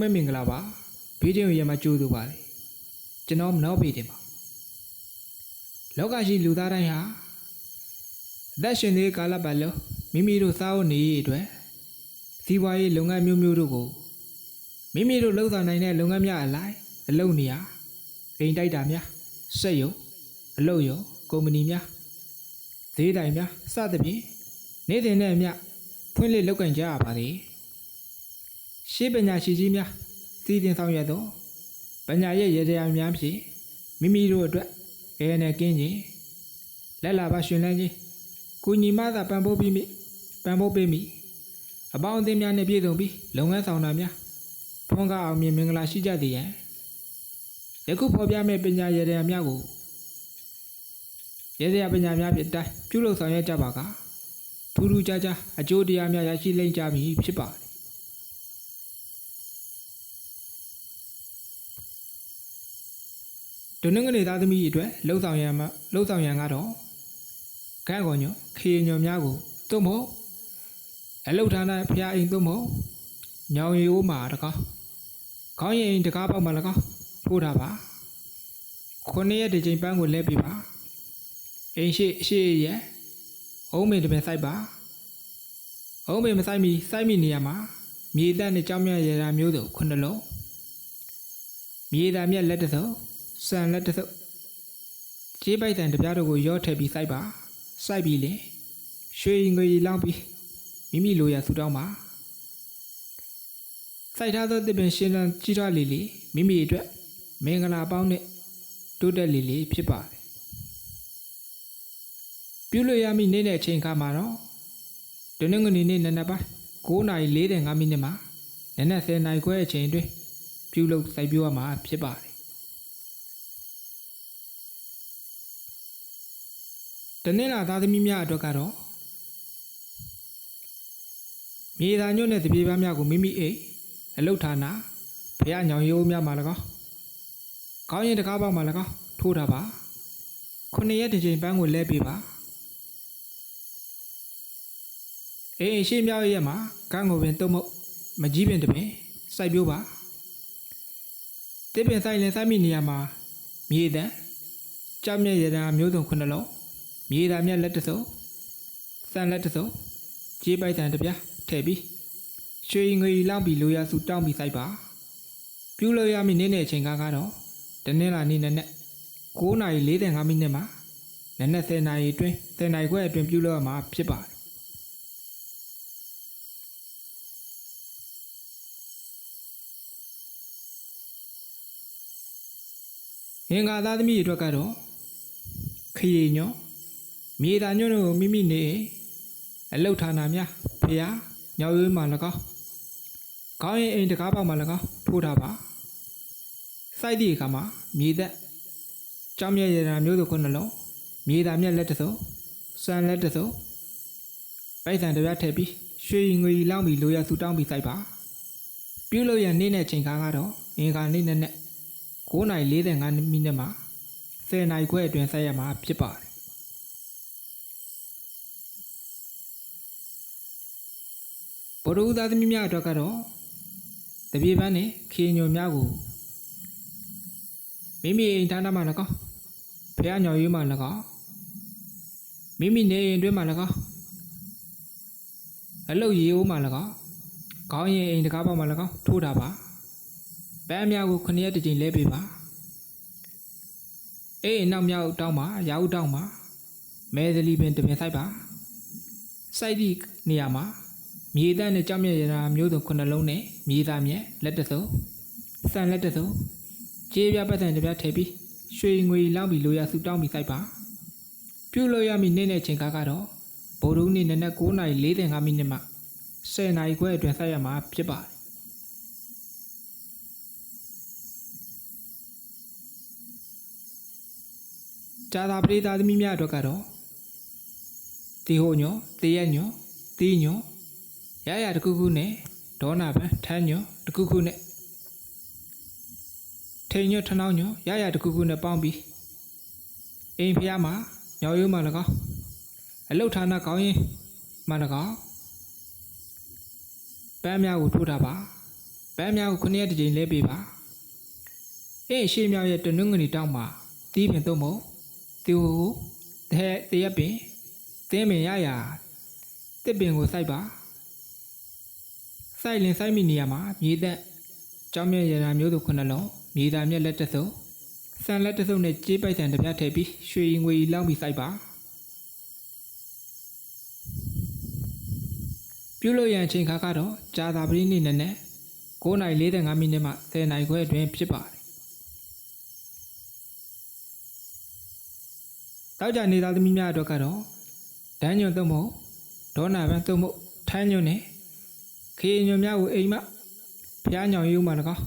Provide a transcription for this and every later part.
ပဲမင်္ဂလာပါဘေးချင်းရမှာကြိုးသူပါလေကျွန်တော်မနှောဘေးတင်ပါလောကရှိလူသားတိုင်းဟာအသက်ရှင်သေးကာလပတ်လုံးမိမိတို့စားဖို့နေရည်အတွက်စီးပွားရေးလုပ်ငန်းမျိုးမျိုးတို့ကိုမိမိတို့လှုပ်ဆောင်နိုင်တဲ့လုပ်ငန်းများအလိုက်အလုပ်နေရာအိမ်တိုက်တာများစက်ရုံအလုပ်ရုံကုမ္ပဏီများဈေးတိုင်များစသဖြင့်နေ့စဉ်နဲ့အမျှဖွင့်လှစ်လုပ်ကင်ကြရပါသည် ရှေးပညာရှိကြီးများစီးတင်ဆောင်ရွက်သောပညာရဲ့ရေတရားများဖြင့်မိမိတို့အတွက်အဲနဲ့ကင်းခြင်းလက်လာပါရှင်လန်းခြင်းကိုညီမသာပံ့ပိုးပြီးမိပံ့ပိုးပေးမိအပေါင်းအသင်းများနှင့်ပြည့်စုံပြီးလုပ်ငန်းဆောင်တာများဖွင့်ကားအောင်မြင်မင်္ဂလာရှိကြသည်ယံယခုဖော်ပြမယ့်ပညာရေတရားများကိုရေတရားပညာများဖြင့်တိုင်းပြုလုပ်ဆောင်ရွက်ကြပါကထူးထူးခြားခြားအကျိုးတရားများရရှိလိမ့်ကြမည်ဖြစ်ပါတယ် ဒုနငနေသားသမီးအတွက်လှုပ်ဆောင်ရန်မှာလှုပ်ဆောင်ရန်ကတော့ကန့်ကောညောခေညောများကိုသို့မဟုတ်အလုတ်ဌာနဖျားအိမ်သို့မဟုတ်ညောင်ရီအိုးမှာတကားခေါင်းရင်တကားပေါက်မှာလည်းကောထိုးတာပါခုနှစ်ရက်တစ်ချိန်ပန်းကိုလဲပြပါအိမ်ရှိအရှိရဲ့အုံးမေတပင်စိုက်ပါအုံးမေမစိုက်မီစိုက်မီနေရမှာမြေတက်နဲ့ကြောင်းမြတ်ရတာမျိုးစုံခုနှစ်လုံးမြေသားမြတ်လက်တစ် စုံစံလက်တစ်စုပ်ကြေးပိုက်တန်တစ်ပြားတို့ကိုရောထည့်ပြီးစိုက်ပါစိုက်ပြီးလေရွှေငွေလောင်းပြီးမိမိလိုရာဆူတောင်းပါစိုက်ထားသောတစ်ပင်ရှင်းလန်းကြီးထွားလေလေမိမိအတွက်မင်္ဂလာပေါင်းနဲ့တိုးတက်လေလေဖြစ်ပါတယ်ပြုလို့ရမည့်နေ့နဲ့အချိန်ခါမှာတော့တနင်္ဂနွေနေ့နံနက်ပိုင်း9:45မိနစ်မှာနံနက်10:00နာရီခွဲအချိန်အတွင်းပြုလုပ်စိုက်ပျိုးရမှာဖြစ်ပါတယ် တနင်္လာသားသမီးများအတွက်ကတော့မြေသားညွန့်တဲ့တပြေပန်းများကိုမိမိအိမ်အလုတ်ဌာနဖះညောင်ရိုးများမှာ၎င်းကောင်းရင်တကားပေါက်မှာ၎င်းထိုးတာပါခုနှစ်ရက်တစ်ချိန်ပန်းကိုလဲပေးပါအိမ်ရှိမြောက်ရက်မှာကန်းကိုပင်တုံးမုတ်မကြီးပင်တပင်စိုက်ပြိုးပါတစ်ပင်စိုက်ရင်စိုက်မိနေရမှာမြေတန်ကြောက်မြက်ရတာမျိုးစုံခုနှစ်လုံး မြေသားမြတ်လက်တစ်စုံစံလက်တစ်စုံကြေးပိုက်တန်တစ်ပြားထည့်ပြီးရွှေငွေလောင်းပြီးလိုရာစုတောင်းပြီးစိုက်ပါပြုလို့ရမည့်နေ့နဲ့အချိန်ကားကတော့တနင်္လာနေ့နဲ့9:45မိနစ်မှာနနက်10:00နာရီအတွင်း10:00နာရီခွဲအတွင်းပြုလုပ်ရမှာဖြစ်ပါတယ်အင်္ဂါသားသမီးတွေအတွက်ကတော့ခရီညော မြေသားညွန့်တို့ကိုမိမိနေအလုတ်ဌာနများဖျားညောင်ရွေးမှ၎င်းခေါင်းရင်အိမ်တကားပေါက်မှ၎င်းထိုးတာပါစိုက်သည့်အခါမှာမြေသက်ကြောင်းမြက်ရတာမျိုးစုခုနှလုံးမြေသားမြက်လက်တစ်စုံစံလက်တစ်စုံပိုက်ဆံတစ်ပြားထည့်ပြီးရွှေငွေလောင်းပြီးလိုရဆူတောင်းပြီးစိုက်ပါပြုလို့ရနေ့နဲ့ချိန်ကားကတော့အင်္ဂါနေ့နဲ့နဲ့9:45မိနစ်မှာ10:00နာရီခွဲအတွင်းဆက်ရမှာဖြစ်ပါတယ် ဗုဒ္ဓဦးသားသမီးများအတွက်ကတော့တပြေပန်းနဲ့ခေညုံများကိုမိမိအိမ်ဌာနမှာ၎င်းဖះညောင်ရွေးမှာ၎င်းမိမိနေအိမ်တွင်းမှာ၎င်းအလုတ်ရေအိုးမှာ၎င်းခေါင်းရင်အိမ်တကားပေါက်မှာ၎င်းထိုးတာပါပန်းများကိုခုနှစ်ရက်တစ်ကြိမ်လဲပေးပါအိမ်နောက်မြောက်တောင်းမှာရာဟုတောင်းမှာမဲသလီပင်တပင်ဆိုင်ပါစိုက်သည့်နေရာမှာ မြေသားနဲ့ကြောက်မြက်ရတာမျိုးစုံခုနှလုံးနဲ့မြေသားမြက်လက်တစ်စုံစံလက်တစ်စုံကြေးပြပတ်စံတစ်ပြားထည့်ပြီးရွှေငွေလောင်းပြီးလိုရဆူတောင်းပြီးစိုက်ပါပြုလို့ရမည့်နေ့နဲ့ချိန်ကားကတော့ဗိုလ်ရုံးနေ့နနက်9:45မိနစ်မှ10:00နာရီခွဲအတွင်းစိုက်ရမှာဖြစ်ပါတယ်ဂျာသာပရိသတ်သမီးများအတွက်ကတော့တီဟိုညောတေရက်ညောတီညော ရရတခုခုနဲ့ဒေါနာပန်ထန်းညောတခုခုနဲ့ထိန်ညောထနှောင်းညောရရတခုခုနဲ့ပေါင်းပြီးအိမ်ဖျားမှာညော်ရိုးမှ၎င်းအလုတ်ဌာနကောင်းရင်မှ၎င်းပန်းများကိုထိုးတာပါပပန်းများကိုခုနှစ်ရက်တစ်ကြိမ်လဲပေးပါအေးရှေးမြောက်ရဲ့တနုငနီတောင်းမှာတီးပင်သုံးမို့တီကိုတဲ့တရက်ပင်တင်းပင်ရရတစ်ပင်ကိုစိုက်ပါ စိုက်လင်စိုက်မိနေရမှာမြေသက်ကြောင်းမြရရာမျိုးသူခုနှစ်လုံးမြေသားမြက်လက်တစ်စုံဆန်လက်တစ်စုံနဲ့ကြေးပိုက်ဆံတစ်ပြားထည့်ပြီးရွှေငွေလောင်းပြီးစိုက်ပါပြုလို့ရန်အချိန်ခါကတော့ကြာသာပတိနေ့နဲ့နဲ့9:45မိနစ်မှ10:00နာရီခွဲအတွင်းဖြစ်ပါတယ်။တောက်ကြနေသားသမီးများအတွက်ကတော့ဒန်းညွန်သုံးဖို့ဒေါနာပန်းသုံးဖို့ထိုင်းညွန်နဲ့ ခေညွန်များကိုအိမ်မဖျားညောင်ယူမှ၎င်း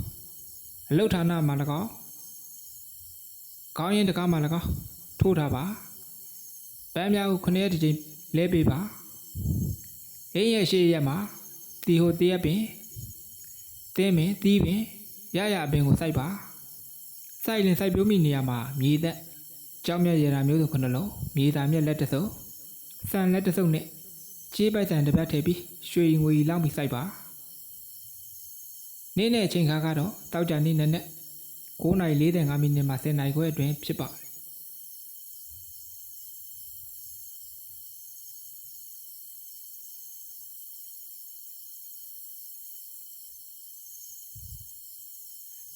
အလုတ်ဌာနမှ၎င်းကောင်းရင်တကားမှ၎င်းထိုးထားပါပန်းများကိုခုနှစ်ရက်တစ်ကြိမ်လဲပေးပါအင်းရဲ့ရှေ့ရက်မှာတီဟိုတရက်ပင်တင်းပင်တီးပင်ရရအပင်ကိုစိုက်ပါစိုက်ရင်စိုက်ပျိုးမိနေရမှာမြေသက်ကြောင်းမြတ်ရတာမျိုးစုံခုနှလုံးမြေသားမြတ်လက်တစ်စုံဆန်လက်တစ်စုံနဲ့ ချေးပိုက်ဆန်တစ်ပတ်ထည့်ပြီးရွှေငွေလောင်းပြီးစိုက်ပါနေ့နဲ့အချိန်ခါကတော့တောက်ကြနေ့နဲ့နဲ့9:45မိနစ်မှ10:00နာရီခွဲအတွင်းဖြစ်ပါတယ်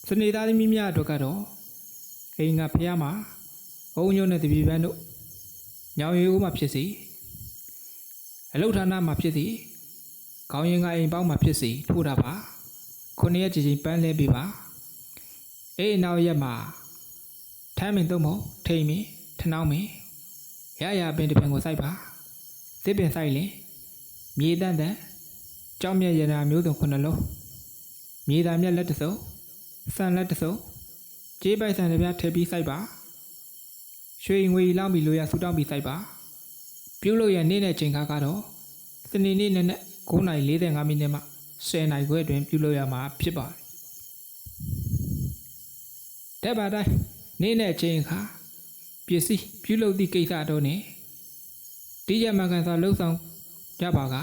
စနေသားသမီးများအတွက်ကတော့အိမ်ကဖះမှာအုံညုံနဲ့တပီပန်းတို့ညောင်ရီဦးမှာဖြစ်စီ အလုတ်ဌာနမှာဖြစ်စီခေါင်းရင်ကအိမ်ပေါင်းမှာဖြစ်စီထိုးတာပါခုနှစ်ရက်ကြည်ချင်းပန်းလဲပေးပါအဲ့အနောက်ရက်မှာထမ်းမင်သုံးဖို့ထိန်မင်ထနှောင်းမင်ရရပင်တစ်ပင်ကိုစိုက်ပါတစ်ပင်စိုက်ရင်မြေတန်းတန်းကြောင်းမြက်ရတာမျိုးစုံခုနှလုံးမြေသားမြက်လက်တစ်စုံဆန်လက်တစ်စုံကြေးပိုက်ဆန်တစ်ပြားထည့်ပြီးစိုက်ပါရွှေငွေလောင်းပြီးလိုရဆူတောင်းပြီးစိုက်ပါ ပြုတ်လို့ရနေ့နဲ့ချိန်ခါကတော့စနေနေ့နဲ့နဲ့9:45မိနစ်မှ10:00နာရီခွဲအတွင်းပြုတ်လို့ရမှာဖြစ်ပါတယ်တက်ပါတိုင်းနေ့နဲ့ချိန်ခါပစ္စည်းပြုတ်လို့သည့်ကိစ္စတော့နေတိကျမှန်ကန်စွာလှုပ်ဆောင်ကြပါက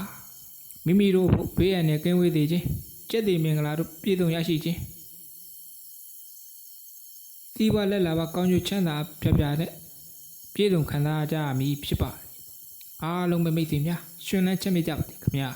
မိမိတို့ဘေးရန်နဲ့ကင်းဝေးသေးခြင်းကျက်တည်မင်္ဂလာတို့ပြည့်စုံရရှိခြင်းတီးပွားလက်လာပါကောင်းကျိုးချမ်းသာပြပြတဲ့ပြည်စုံခံစားကြရမည်ဖြစ်ပါတယ် အားလုံးပဲမိတ်ဆွေများရှင်လန်းချမ်းမြေ့ကြပါစေခင်ဗျာ